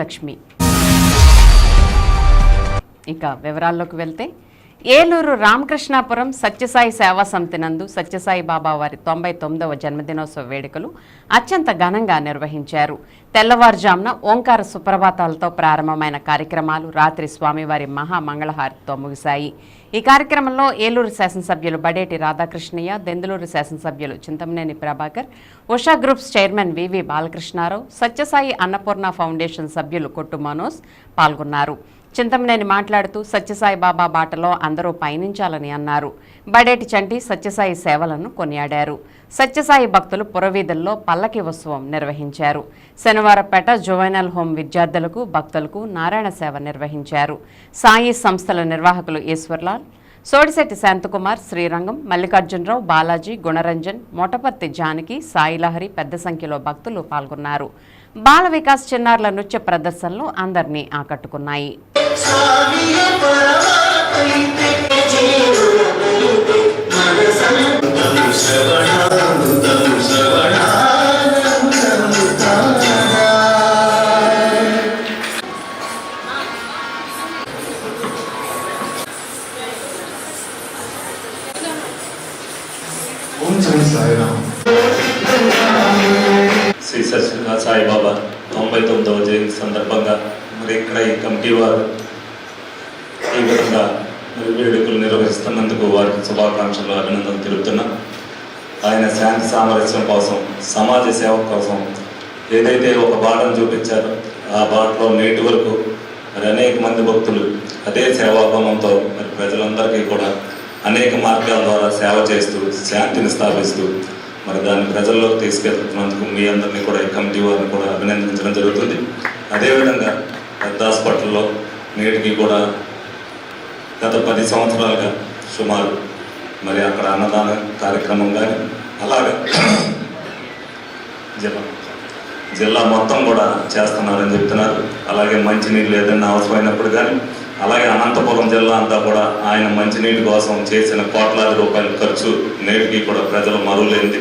లక్ష్మి. ఇక వివరాల్లోకి వెళ్తే ఏలూరు రామకృష్ణాపురం సత్యసాయి సేవా సమితి నందు సత్యసాయి బాబా వారి తొంభై తొమ్మిదవ జన్మదినోత్సవ వేడుకలు అత్యంత ఘనంగా నిర్వహించారు. తెల్లవారుజామున ఓంకార సుప్రభాతాలతో ప్రారంభమైన కార్యక్రమాలు రాత్రి స్వామివారి మహామంగళహారతితో ముగిశాయి. ఈ కార్యక్రమంలో ఏలూరు శాసనసభ్యులు బడేటి రాధాకృష్ణయ్య దెందులూరు శాసనసభ్యులు Chintamaneni Prabhakar Usha groups chairman V V Balakrishnarao Sathyasai Annapurna foundation సభ్యులు కొట్టు మనోజ్ పాల్గొన్నారు. చింతమనేని మాట్లాడుతూ సత్యసాయి బాబా బాటలో అందరూ పయనించాలని అన్నారు. బడేటి చంటి సత్యసాయి సేవలను కొనియాడారు. సత్యసాయి భక్తులు పురవీధుల్లో పల్లకి ఉత్సవం నిర్వహించారు. శనివారపేట జువైనల్ హోం విద్యార్థులకు భక్తులకు నారాయణ సేవ నిర్వహించారు. సాయి సంస్థల నిర్వాహకులు ఈశ్వర్లాల్ సోడిశెట్టి శాంతకుమార్ శ్రీరంగం మల్లికార్జునరావు బాలాజీ గుణరంజన్ మొటపర్తి జానకి సాయిలహరి పెద్ద సంఖ్యలో భక్తులు పాల్గొన్నారు. బాల వికాస్ చిన్నారుల నృత్య ప్రదర్శనలు అందరినీ ఆకట్టుకున్నాయి. శ్రీ సాయిరామ్ శ్రీ సత్య సాయిబాబా తొంభై తొమ్మిదవ జయంతి సందర్భంగా మరి ఇక్కడ ఈ కమిటీ వారు ఈ విధంగా వేడుకలు నిర్వహిస్తున్నందుకు వారికి శుభాకాంక్షలు అభినందనలు తెలుపుతున్నా. ఆయన శాంతి సామరస్యం కోసం సమాజ సేవ కోసం ఏదైతే ఒక బాటను చూపించారో ఆ బాటలో నేటి వరకు మరి అనేక మంది భక్తులు అదే సేవాభావంతో మరి ప్రజలందరికీ కూడా అనేక మార్గాల ద్వారా సేవ చేస్తూ శాంతిని స్థాపిస్తూ మరి దాన్ని ప్రజల్లోకి తీసుకెళ్తున్నందుకు మీ అందరినీ కూడా ఈ కమిటీ వారిని కూడా అభినందించడం జరుగుతుంది. అదేవిధంగా పెద్ద హాస్పిటల్లో నేటికి కూడా గత పది సంవత్సరాలుగా సుమారు మరి అక్కడ అన్నదాన కార్యక్రమం కానీ అలాగే జిల్లా జిల్లా మొత్తం కూడా చేస్తున్నారని చెప్తున్నారు. అలాగే మంచినీళ్ళు ఏదైనా అవసరమైనప్పుడు కానీ అలాగే అనంతపురం జిల్లా అంతా కూడా ఆయన మంచినీటి కోసం చేసిన కోట్లాది రూపాయల ఖర్చు నేటికి కూడా ప్రజలు మరువలేంది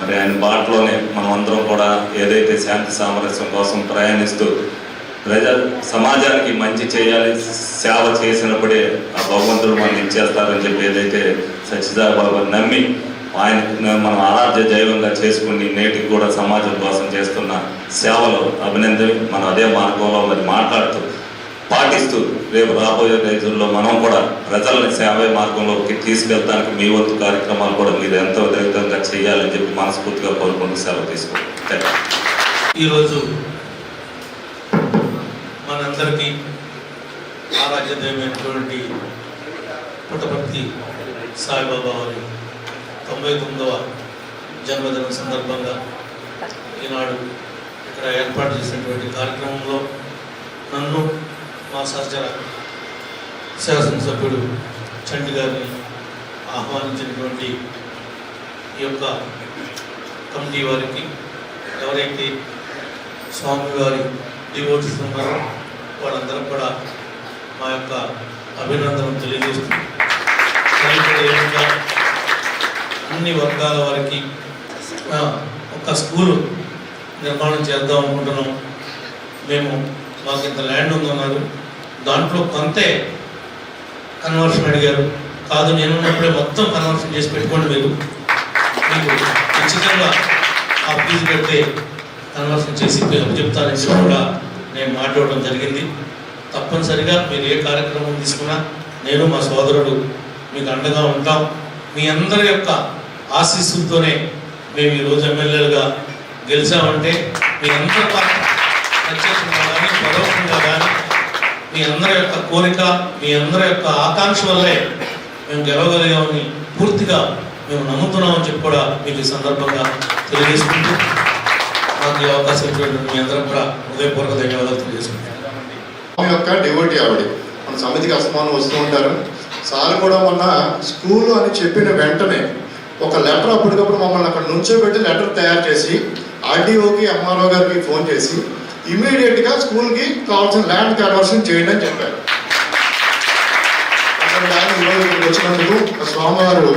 మరి ఆయన బాటలోనే మనం అందరం కూడా ఏదైతే శాంతి సామరస్యం కోసం ప్రయాణిస్తూ ప్రజలు సమాజానికి మంచి చేయాలి సేవ చేసినప్పుడే ఆ భగవంతుడు మనం ఇచ్చేస్తారని చెప్పి ఏదైతే సత్యసాయిబాబా నమ్మి ఆయన మనం ఆరాధ్య దైవంగా చేసుకుని నేటికి కూడా సమాజం కోసం చేస్తున్న సేవలు అభినందన మనం అదే మార్గంలో మరి మాట్లాడుతూ పాటిస్తూ రేపు రాబోయే రోజుల్లో మనం కూడా ప్రజల్ని సేవే మార్గంలోకి తీసుకెళ్తానికి మీ వంతు కార్యక్రమాలు కూడా మీరు ఎంతో ఉదయంగా చేయాలని చెప్పి మనస్ఫూర్తిగా కోరుకుంటూ సెలవు తీసుకోండి ఈరోజు మనందరికీ ఆరాధ్యమైనటువంటి పుట్టపర్తి సాయిబాబా వారి తొంభై తొమ్మిదవ జన్మదినం సందర్భంగా ఈనాడు ఇక్కడ ఏర్పాటు చేసినటువంటి కార్యక్రమంలో నన్ను మా సహచర శాసనసభ్యుడు చండి గారిని ఆహ్వానించినటువంటి ఈ యొక్క కమిటీ వారికి ఎవరైతే స్వామివారి డివోటీస్ ఉన్నారో వాళ్ళందరం కూడా మా యొక్క అభినందనలు తెలియజేస్తూ అన్ని వర్గాల వారికి ఒక స్కూలు నిర్మాణం చేద్దాం అనుకుంటున్నాం. మేము మాకు ఇంత ల్యాండ్ ఉందన్నారు. దాంట్లో కొంతే కన్వర్షన్ అడిగారు. కాదు నేను ఉన్నప్పుడే మొత్తం కన్వర్షన్ చేసి పెట్టుకోండి మీరు. మీకు ఖచ్చితంగా ఆ ఫీజు కడితే కన్వర్షన్ చేసి చెప్తానని కూడా నేను మాట్లాడడం జరిగింది. తప్పనిసరిగా మీరు ఏ కార్యక్రమం తీసుకున్నా నేను మా సోదరుడు మీకు అండగా ఉంటాం. మీ అందరి యొక్క ఆశీస్సులతోనే మేము ఈరోజు ఎమ్మెల్యేలుగా గెలిచామంటే మీ అందరి ప్రత్యక్షంగా కానీ పరోక్షంగా కానీ మీ అందరి యొక్క కోరిక మీ అందరి యొక్క ఆకాంక్ష వల్లే మేము గెలవగలిగామని పూర్తిగా మేము నమ్ముతున్నామని చెప్పి కూడా మీకు ఈ సందర్భంగా తెలియజేసుకుంటూ మాకు ఈ అవకాశం ఇచ్చినటువంటి మీ అందరం కూడా హృదయపూర్వక ధన్యవాదాలు తెలియజేసుకుంటాం యొక్క డివోటీ ఆవిడ. మన సమితికి అసమానం వస్తూ ఉంటారు. సార్ కూడా మొన్న స్కూల్ అని చెప్పిన వెంటనే ఒక లెటర్ అప్పటికప్పుడు మమ్మల్ని అక్కడ నుంచోబెట్టి లెటర్ తయారు చేసి ఆర్డీఓకి ఎంఆర్ఓ గారికి ఫోన్ చేసి ఇమీడియట్గా స్కూల్కి కావాల్సిన ల్యాండ్ కన్వర్షన్ చేయండి అని చెప్పారు. అక్కడ ఈరోజు వచ్చినందుకు ఆ స్వామివారు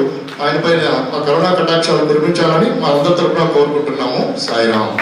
ఆయన పైన ఆ కరుణా కటాక్షాలు నిర్మించాలని మా అందరి తరఫున కోరుకుంటున్నాము. సాయిరామ్.